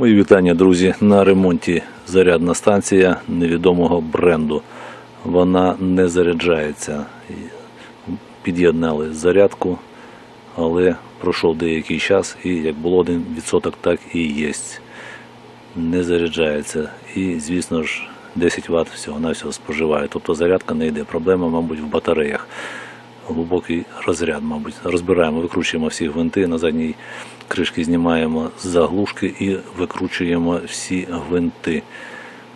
Мої вітання, друзі. На ремонті зарядна станція невідомого бренду. Вона не заряджається. Під'єднали зарядку, але пройшов деякий час і як було 1%, так і є. Не заряджається. І, звісно ж, 10 Вт всього-навсього споживає. Тобто зарядка не йде. Проблема, мабуть, в батареях глибокий розряд, мабуть. Розбираємо, викручуємо всі гвинти, на задній кришки знімаємо заглушки і викручуємо всі гвинти.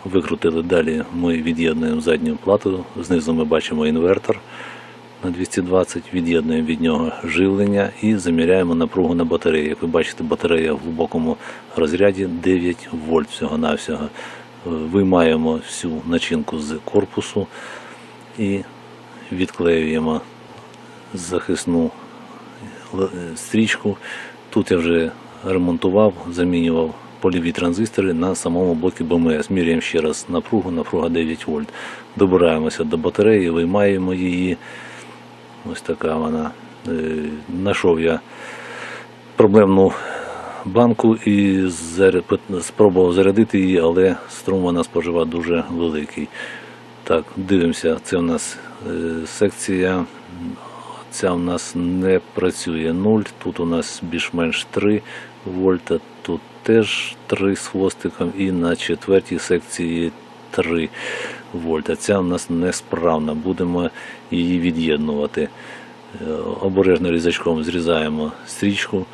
Викрутили далі, ми від'єднуємо задню плату, знизу ми бачимо інвертор на 220, від'єднуємо від нього живлення і заміряємо напругу на батареї. Як ви бачите, батарея в глибокому розряді 9 вольт всього-навсього. Виймаємо всю начинку з корпусу і відклеюємо захисну е, стрічку. Тут я вже ремонтував, замінював польові транзистори на самому блокі БМС. Міряємо ще раз напругу, напруга 9 вольт. Добираємося до батареї, виймаємо її. Ось така вона. Е, Знайшов я проблемну банку і спробував зарядити її, але струм вона споживає дуже великий. Так, дивимося, це у нас е, секція. Ця у нас не працює 0, тут у нас більш-менш 3 вольта, тут теж 3 з хвостиком і на четвертій секції 3 вольта. Ця у нас несправна, будемо її від'єднувати. Е, Обережно різачком зрізаємо стрічку,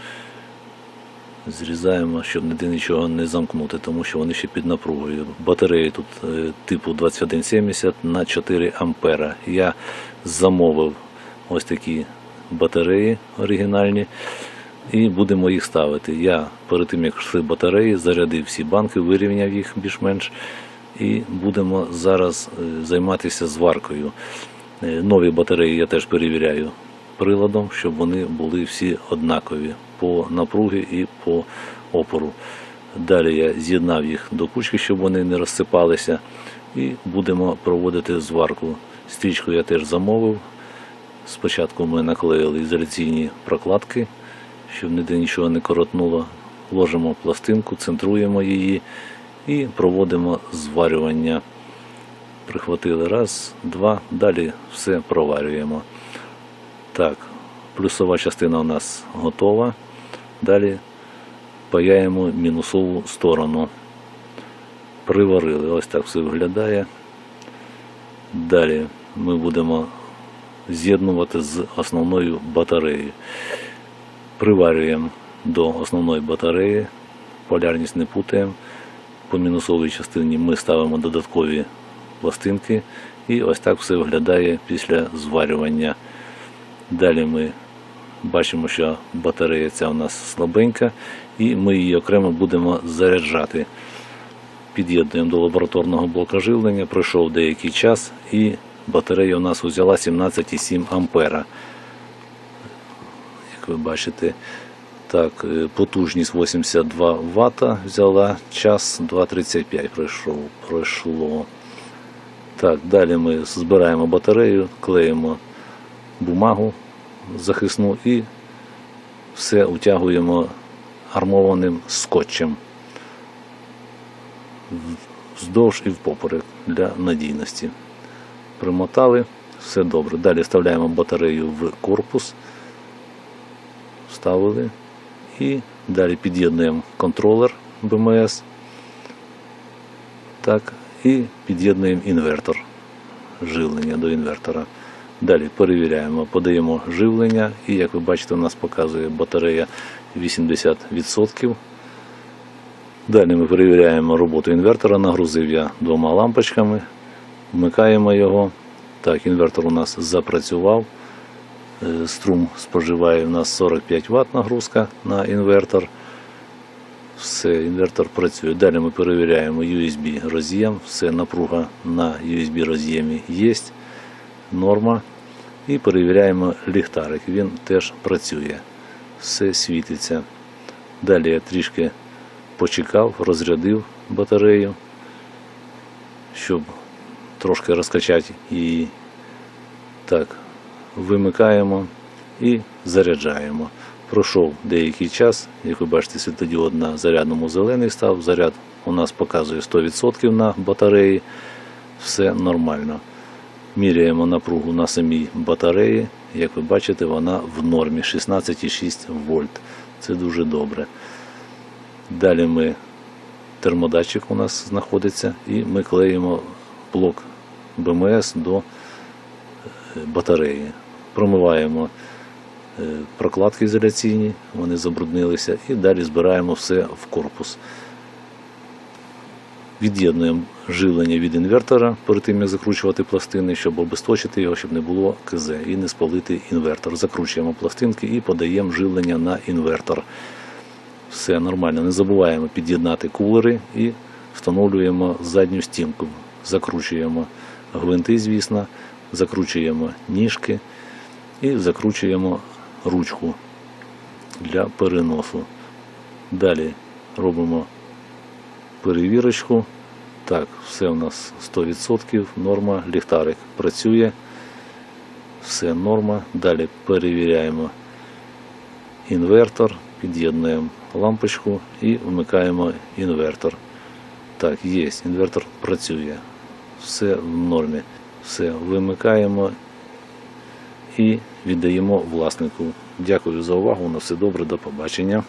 зрізаємо, щоб ніде нічого не замкнути, тому що вони ще під напругою. Батареї тут е, типу 2170 на 4 ампера. Я замовив ось такі батареї оригінальні. І будемо їх ставити. Я перед тим, як йшли батареї, зарядив всі банки, вирівняв їх більш-менш. І будемо зараз е, займатися зваркою. Е, Нові батареї я теж перевіряю приладом, щоб вони були всі однакові по напругі і по опору. Далі я з'єднав їх до кучки, щоб вони не розсипалися. І будемо проводити зварку. Стрічку я теж замовив. Спочатку ми наклеїли ізоляційні прокладки, щоб ніде нічого не коротнуло. Ложимо пластинку, центруємо її і проводимо зварювання. Прихватили раз, два, далі все проварюємо. Так, плюсова частина у нас готова. Далі паяємо мінусову сторону. Приварили. Ось так все виглядає. Далі ми будемо з'єднувати з основною батареєю. Приварюємо до основної батареї, полярність не путаємо. По мінусовій частині ми ставимо додаткові пластинки і ось так все виглядає після зварювання. Далі ми бачимо, що батарея ця у нас слабенька, і ми її окремо будемо заряджати. Під'єднуємо до лабораторного блока живлення, пройшов деякий час і батарея у нас взяла 17,7 ампера. Як ви бачите, так, е, потужність 82 Вт взяла, час 2,35 пройшов, пройшло. Так, далі ми збираємо батарею, клеїмо бумагу захисну і все утягуємо армованим скотчем вздовж і впоперек для надійності. Примотали, все добре. Далі вставляємо батарею в корпус, вставили і далі під'єднуємо контролер БМС. Так, і під'єднуємо інвертор, живлення до інвертора. Далі перевіряємо, подаємо живлення, і як ви бачите, у нас показує батарея 80%. Далі ми перевіряємо роботу інвертора. Нагрузив я двома лампочками, вмикаємо його. Так, інвертор у нас запрацював. Е, Струм споживає у нас 45 Вт нагрузка на інвертор. Все, інвертор працює. Далі ми перевіряємо USB роз'єм. Все, напруга на USB роз'ємі є. Норма. І перевіряємо ліхтарик. Він теж працює. Все світиться. Далі я трішки почекав, розрядив батарею, щоб трошки розкачати її. Так, вимикаємо і заряджаємо. Пройшов деякий час, як ви бачите, світлодіод на зарядному зелений став. Заряд у нас показує 100% на батареї. Все нормально. Міряємо напругу на самій батареї. Як ви бачите, вона в нормі 16,6 вольт. Це дуже добре. Далі ми термодатчик у нас знаходиться, і ми клеїмо блок БМС до е, батареї. Промиваємо е, прокладки ізоляційні, вони забруднилися, і далі збираємо все в корпус. Від'єднуємо живлення від інвертора перед тим, як закручувати пластини, щоб обесточити його, щоб не було КЗ і не спалити інвертор. Закручуємо пластинки і подаємо живлення на інвертор. Все нормально. Не забуваємо під'єднати кулери і встановлюємо задню стінку. Закручуємо гвинти, звісно, закручуємо ніжки і закручуємо ручку для переносу. Далі робимо перевірочку. Так, все у нас 100%, норма, ліхтарик працює, все норма. Далі перевіряємо інвертор, під'єднуємо лампочку і вмикаємо інвертор. Так, є, інвертор працює. Все в нормі. Все, вимикаємо і віддаємо власнику. Дякую за увагу. На все добре, до побачення.